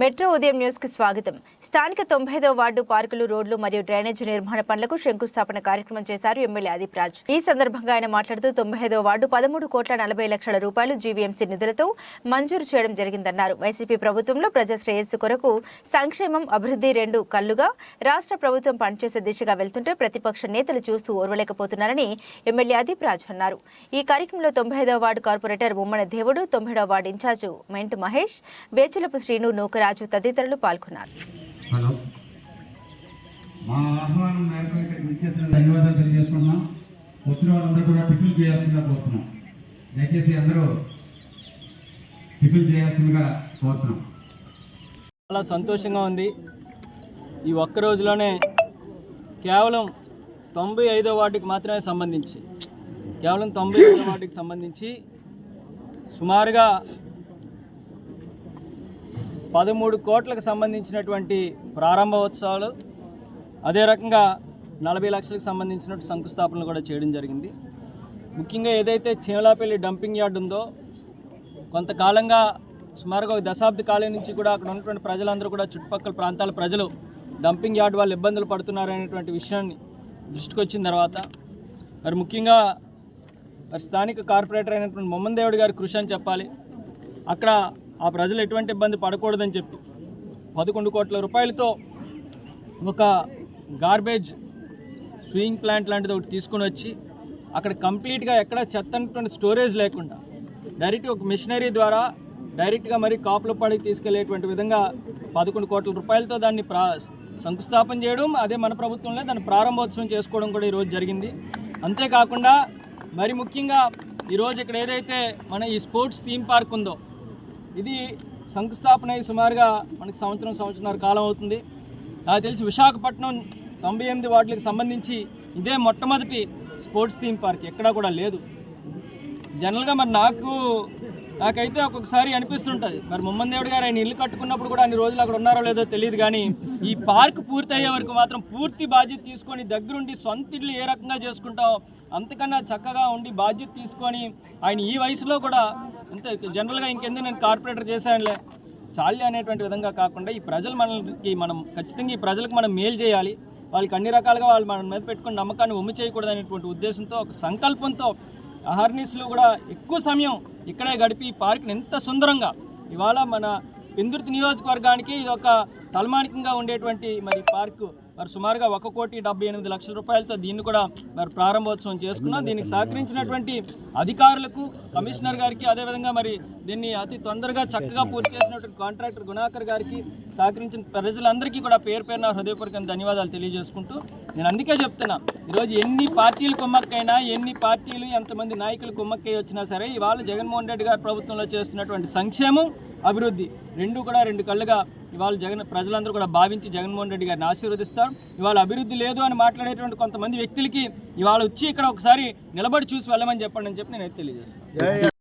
Metro ఉదయం న్యూస్కు స్వాగతం. స్థానిక తొంభైదో వార్డు పార్కులు రోడ్లు మరియు డ్రైనేజీ నిర్మాణ పనులకు శంకుస్థాపన కార్యక్రమం చేశారు ఎమ్మెల్యే అదీప్ రాజ్. ఈ సందర్భంగా ఆయన మాట్లాడుతూ తొంభైదో వార్డు పదమూడు కోట్ల నలభై లక్షల రూపాయలు జీవీఎంసీ నిధులతో మంజూరు చేయడం జరిగిందన్నారు. వైసీపీ ప్రభుత్వంలో ప్రజా శ్రేయస్సు కొరకు సంక్షేమం అభివృద్ధి రెండు కళ్ళుగా రాష్ట్ర ప్రభుత్వం పనిచేసే దిశగా వెళ్తుంటే ప్రతిపక్ష నేతలు చూస్తూ ఓర్వలేకపోతున్నారని ఎమ్మెల్యే అదీప్ రాజ్ అన్నారు. ఈ కార్యక్రమంలో తొంభై వార్డు కార్పొరేటర్ ఉమ్మన దేవుడు తొంభైడవ వార్డు ఇన్ఛార్జు మెంట్ మహేష్ బేచులపు శ్రీను నూకరాజు తదితరులు పాల్గొన్నారు. హలో. మా ఆహ్వానం మేరకు ఇక్కడికి విచ్చేసిన ధన్యవాదాలు తెలియజేసుకున్నాం వచ్చిన వాళ్ళందరూ కూడా టిఫిన్ చేయాల్సిందిగా కోరుతున్నాం. దయచేసి అందరూ టిఫిన్ చేయాల్సిందిగా కోరుతున్నాం. చాలా సంతోషంగా ఉంది. ఈ ఒక్క రోజులోనే కేవలం తొంభై ఐదో వార్డుకి మాత్రమే సంబంధించి కేవలం తొంభై ఐదో వార్డుకి సంబంధించి సుమారుగా పదమూడు కోట్లకు సంబంధించినటువంటి ప్రారంభోత్సవాలు అదే రకంగా నలభై లక్షలకు సంబంధించిన శంకుస్థాపనలు కూడా చేయడం జరిగింది. ముఖ్యంగా ఏదైతే చీమలాపల్లి డంపింగ్ యార్డ్ ఉందో కొంతకాలంగా సుమారుగా ఒక దశాబ్ది కాలం నుంచి కూడా అక్కడ ఉన్నటువంటి ప్రజలందరూ కూడా చుట్టుపక్కల ప్రాంతాల ప్రజలు డంపింగ్ యార్డ్ వాళ్ళు ఇబ్బందులు పడుతున్నారనేటువంటి విషయాన్ని దృష్టికి వచ్చిన తర్వాత మరి ముఖ్యంగా మరి స్థానిక కార్పొరేటర్ అయినటువంటి మొహమ్మద్ దేవుడి గారి కృషి అని చెప్పాలి. అక్కడ ఆ ప్రజలు ఎటువంటి ఇబ్బంది పడకూడదని చెప్పి పదకొండు కోట్ల రూపాయలతో ఒక గార్బేజ్ స్వింగ్ ప్లాంట్ లాంటిది ఒకటి తీసుకొని వచ్చి అక్కడ కంప్లీట్గా ఎక్కడ చెత్త అనేటువంటి స్టోరేజ్ లేకుండా డైరెక్ట్ ఒక మిషనరీ ద్వారా డైరెక్ట్గా మరి కాపుల పడికి తీసుకెళ్ళేటువంటి విధంగా పదకొండు కోట్ల రూపాయలతో దాన్ని ప్రా శంకుస్థాపన చేయడం అదే మన ప్రభుత్వంలో దాన్ని ప్రారంభోత్సవం చేసుకోవడం కూడా ఈరోజు జరిగింది. అంతేకాకుండా మరి ముఖ్యంగా ఈరోజు ఇక్కడ ఏదైతే మన ఈ స్పోర్ట్స్ థీమ్ పార్క్ ఉందో ఇది శంకుస్థాపన అయి సుమారుగా మనకి సంవత్సరం సంవత్సరాల కాలం అవుతుంది. నాకు తెలిసి విశాఖపట్నం తొంభై ఎనిమిది వాటికి సంబంధించి ఇదే మొట్టమొదటి స్పోర్ట్స్ థీమ్ పార్క్ ఎక్కడా కూడా లేదు. జనరల్గా మరి నాకు నాకైతే ఒక్కొక్కసారి అనిపిస్తుంటుంది. మరి ముమ్మన్ దేవుడు గారు ఆయన ఇల్లు కట్టుకున్నప్పుడు కూడా అన్ని రోజులు అక్కడ ఉన్నారో లేదో తెలియదు కానీ ఈ పార్క్ పూర్తి అయ్యే వరకు మాత్రం పూర్తి బాధ్యత తీసుకొని దగ్గరుండి సొంత ఇల్లు ఏ రకంగా చేసుకుంటాం అంతకన్నా చక్కగా ఉండి బాధ్యత తీసుకొని ఆయన ఈ వయసులో కూడా అంతే జనరల్గా ఇంకెందుకు నేను కార్పొరేటర్ చేశానులే. చాలి అనేటువంటి విధంగా కాకుండా ఈ ప్రజలు మనకి మనం ఖచ్చితంగా ఈ ప్రజలకు మనం మేలు చేయాలి. వాళ్ళకి అన్ని రకాలుగా వాళ్ళు మన మీద పెట్టుకుని నమ్మకాన్ని ఉమ్మి చేయకూడదు అనేటువంటి ఉద్దేశంతో ఒక సంకల్పంతో అహర్నిస్లు కూడా ఎక్కువ సమయం ఇక్కడే గడిపి పార్క్ని ఎంత సుందరంగా. ఇవాళ మన పెందుర్తి నియోజకవర్గానికి ఇది ఒక తలమానికంగా ఉండేటువంటి మరి పార్కు. మరి సుమారుగా ఒక కోటి డెబ్బై ఎనిమిది లక్షల రూపాయలతో దీన్ని కూడా మరి ప్రారంభోత్సవం చేసుకున్నాం. దీనికి సహకరించినటువంటి అధికారులకు కమిషనర్ గారికి అదేవిధంగా మరి దీన్ని అతి తొందరగా చక్కగా పూర్తి చేసినటువంటి కాంట్రాక్టర్ గుణాకర్ గారికి సహకరించిన ప్రజలందరికీ కూడా పేరు పేరున హృదయపూర్వక ధన్యవాదాలు తెలియజేసుకుంటూ నేను అందుకే చెప్తున్నా ఈరోజు ఎన్ని పార్టీలు కుమ్మక్కైనా ఎన్ని పార్టీలు ఎంతమంది నాయకులు కుమ్మక్కై వచ్చినా సరే ఇవాళ జగన్మోహన్ రెడ్డి గారి ప్రభుత్వంలో చేస్తున్నటువంటి సంక్షేమం అభివృద్ధి రెండు కూడా రెండు కళ్ళుగా ఇవాళ జగన్ ప్రజలందరూ కూడా భావించి జగన్మోహన్ రెడ్డి గారిని ఆశీర్వదిస్తారు ఇవాళ అభివృద్ధి లేదు అని మాట్లాడేటువంటి కొంతమంది వ్యక్తులకి ఇవాళ వచ్చి ఇక్కడ ఒకసారి నిలబడి చూసి వెళ్ళమని చెప్పండి అని చెప్పి నేను తెలియజేస్తాను